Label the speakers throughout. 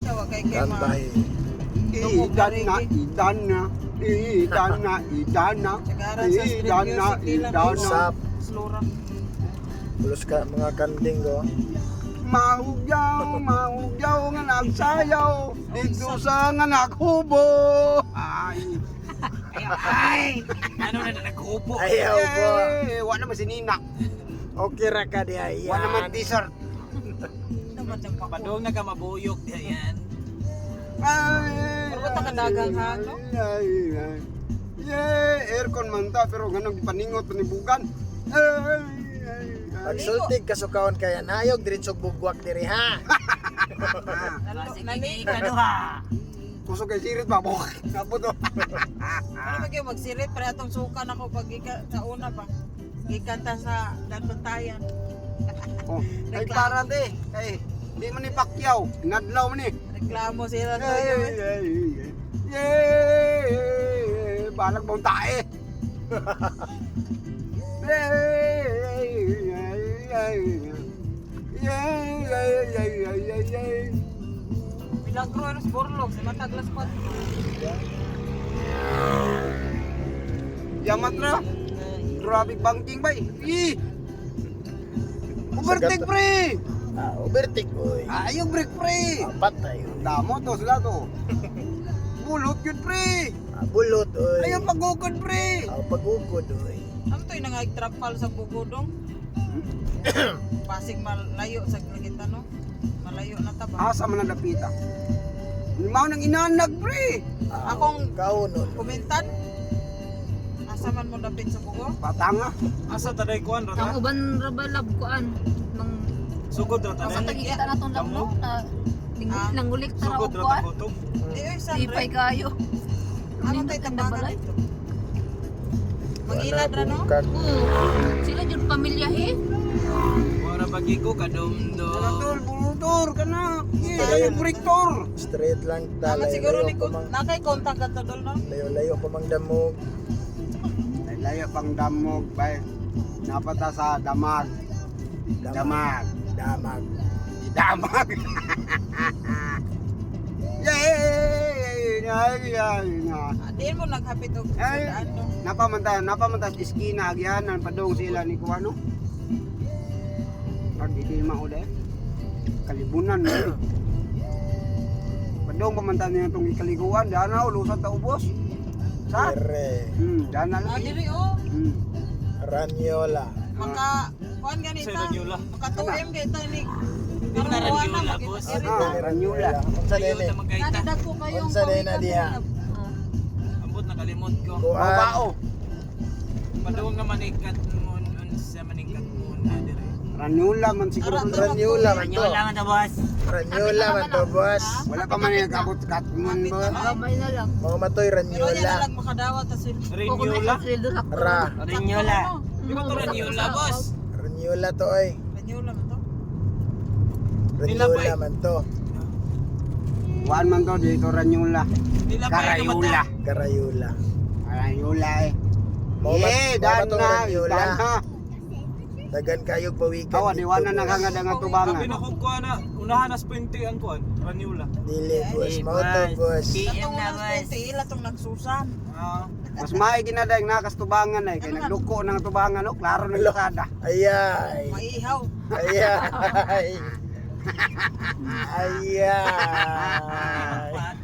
Speaker 1: Tawa kay kay ma.
Speaker 2: Kantay.
Speaker 3: Idan na, idan na, idan na, idan na,
Speaker 1: Sagaran sa street
Speaker 3: idan na,
Speaker 1: music nila.
Speaker 3: idan na.
Speaker 2: Usap.
Speaker 1: Slura.
Speaker 2: Pulos ka mga kanding ko.
Speaker 3: Mahugyaw, mahugyaw nga nagsayaw, dito sa nga naghubo. Ay,
Speaker 1: Ay! Ano na nagkupo?
Speaker 2: Ayaw po.
Speaker 3: eh, wala naman si Nina,
Speaker 2: Okay ra ka di ayan.
Speaker 3: wala naman t-shirt.
Speaker 1: Naman ng papadong na ka mabuyok di yan.
Speaker 3: Ay,
Speaker 1: Pero ba't nakadagang halo?
Speaker 3: Ay, ay, Yeah, aircon man ta, pero ganun di paningot, panibugan. Ay, ay.
Speaker 2: Pagsultig kasukawon kaya nayog diretso bugwak diri ha.
Speaker 1: Nani ka duha.
Speaker 3: Kusog kay sirit ba? Bok. Napo to.
Speaker 1: Ano ba kayo magsirit? Para itong sukan ako pag ika, sa una pa. Gikanta sa Danbantayan.
Speaker 3: Oh, ay para te. Ay, di man ni Pacquiao, nadlaw man ni.
Speaker 1: Reklamo sila iyo.
Speaker 3: ay,
Speaker 1: eh.
Speaker 3: ay, ay. Yay! Balag mong tae. Yay! Ay, ay, ay. Yay! Ay, ay, ay, ay, ay, ay.
Speaker 1: Milagros Borlog sa Mataglas pa.
Speaker 3: Yamat na. Grabe banking ba eh. Overtake pre!
Speaker 2: Ah, overtake oy.
Speaker 3: Ayaw break pre!
Speaker 2: Apat tayo.
Speaker 3: Damo to sila to. Bulot yun pre!
Speaker 2: Ah, bulot oy.
Speaker 3: Ayaw pagukod pre!
Speaker 2: Ah, pagugod oy.
Speaker 1: Ano to yung nangag-trapal sa Bugudong? Pasig malayo sa Lagita no? Malayo na taba.
Speaker 3: Asa man nadapita. Limaw nang inanag pre!
Speaker 2: Ah,
Speaker 1: Akong-
Speaker 2: kaunon.
Speaker 1: Kumintan? Asa man mo dapit sa Bugo?
Speaker 3: Patanga.
Speaker 4: Asa taday kuan
Speaker 5: Ang
Speaker 4: rata?
Speaker 5: uban rabalab kuan
Speaker 4: Sugod rata
Speaker 5: sa
Speaker 4: na.
Speaker 5: tagikita na tong lamno na
Speaker 1: Ah.
Speaker 5: nangulik tara
Speaker 4: Sugod
Speaker 5: og
Speaker 4: rata
Speaker 5: kuan.
Speaker 4: kutob.
Speaker 1: Di ay sa
Speaker 5: Lipay kayo.
Speaker 1: Ano tayo
Speaker 5: ang
Speaker 1: tambangan
Speaker 5: dabalay.
Speaker 1: ito? Mangilad ra no?
Speaker 5: Oo. Sila jud pamilya he.
Speaker 4: Wala bagi ko kadumdo.
Speaker 3: Bulutor, bulutor ka na.
Speaker 2: Ayun.
Speaker 3: Ayaw breaktor.
Speaker 2: Straight lang
Speaker 1: Naman
Speaker 2: talay.
Speaker 1: siguro ni
Speaker 2: Layo
Speaker 1: ko
Speaker 2: pa mang
Speaker 1: nakay kontak ka to dol no?
Speaker 2: layo-layo pa mang damog.
Speaker 3: Ay, Layo pang damog bay. Napata sa damag. Damag.
Speaker 2: Damag.
Speaker 3: Damag. Yay! Ay, ay, ay.
Speaker 1: Ah, mo naghapit og
Speaker 3: Ay.
Speaker 1: sa ano?
Speaker 3: Napamanta, napamanta sa iskina agyan ang padong sila ni Kuano. Pag hindi mauli. Kalibunan mo. eh. Padong pamanta niya itong ikaliguan. Diyan na, ulusad ta ubos. Sa?
Speaker 2: Ere.
Speaker 3: Hmm, diyan na
Speaker 1: Ah,
Speaker 3: lang.
Speaker 1: diri oh.
Speaker 3: Hmm.
Speaker 2: Ranyola.
Speaker 1: Maka kuan ganita.
Speaker 4: Sa Ranyola.
Speaker 1: Maka 2M kita ni.
Speaker 4: Na
Speaker 1: kuan na
Speaker 4: boss.
Speaker 1: magkita.
Speaker 3: Ah, Ranyola.
Speaker 2: Unsa
Speaker 4: Ayaw
Speaker 2: din
Speaker 4: na magkaita.
Speaker 5: Nadadag ko kayong
Speaker 2: Unsa din na diha?
Speaker 4: Ambot nakalimot ko.
Speaker 2: Kuan.
Speaker 3: Mabao.
Speaker 4: Paduong nga manikat mo unsa manikat mo na dire.
Speaker 3: Ranyola man siguro.
Speaker 2: Ranyola man to.
Speaker 4: man ta boss.
Speaker 2: Ranyola man to, boss.
Speaker 3: Wala pa man yung kabot-kat mo ba?
Speaker 5: Gamay na lang.
Speaker 2: Mga matoy
Speaker 1: Pero yan na
Speaker 2: Ranyola.
Speaker 1: lang makadawat ta
Speaker 5: sweldo sa
Speaker 2: Ra.
Speaker 4: Di ba to Renyola boss?
Speaker 2: Ranyola to oy.
Speaker 1: Ranyola man to.
Speaker 2: Ranyola man to.
Speaker 3: Kuan man to dito
Speaker 4: pa
Speaker 3: Karayula.
Speaker 2: Karayula.
Speaker 3: Ranyola eh.
Speaker 2: Mga mat-
Speaker 3: Eh, dan na, dan na.
Speaker 2: Dagan kayog pawikan.
Speaker 3: Kawa, di wana
Speaker 2: boss.
Speaker 3: nakangada nga tubangan.
Speaker 4: na kung kuan na unahan nas 20 ang kuan. Renyola.
Speaker 2: Dili, boss. Mga to, boss.
Speaker 1: Atong unang ila tong nagsusan.
Speaker 4: Ah,
Speaker 3: Mas maay ginaday nakas tubangan ay kay nagluko nang tubangan no klaro na lokada.
Speaker 2: Ayay.
Speaker 1: Maihaw.
Speaker 2: Ayay. Ayay.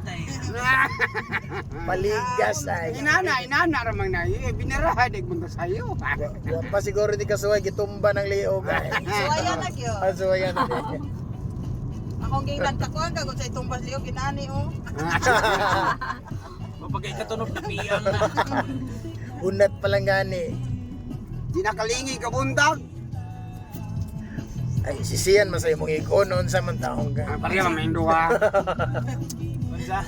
Speaker 2: Paligas ay.
Speaker 3: Inana, inana ramang na eh binarahay dig mo sayo.
Speaker 2: Yan pa siguro di kasuway gitumba ng liog ay.
Speaker 1: Suwaya na kyo.
Speaker 2: Kasuwayan na
Speaker 1: Akong gingnan kakuan ka kung sa itong basliyo kinani oh.
Speaker 4: Mapagay katunog na piyang na.
Speaker 2: Unat pa lang gani.
Speaker 3: Di nakalingi ka buntag.
Speaker 2: Ay, sisiyan masay mong ikonon sa man taong
Speaker 3: Ah,
Speaker 2: ka.
Speaker 3: Pareha man duha.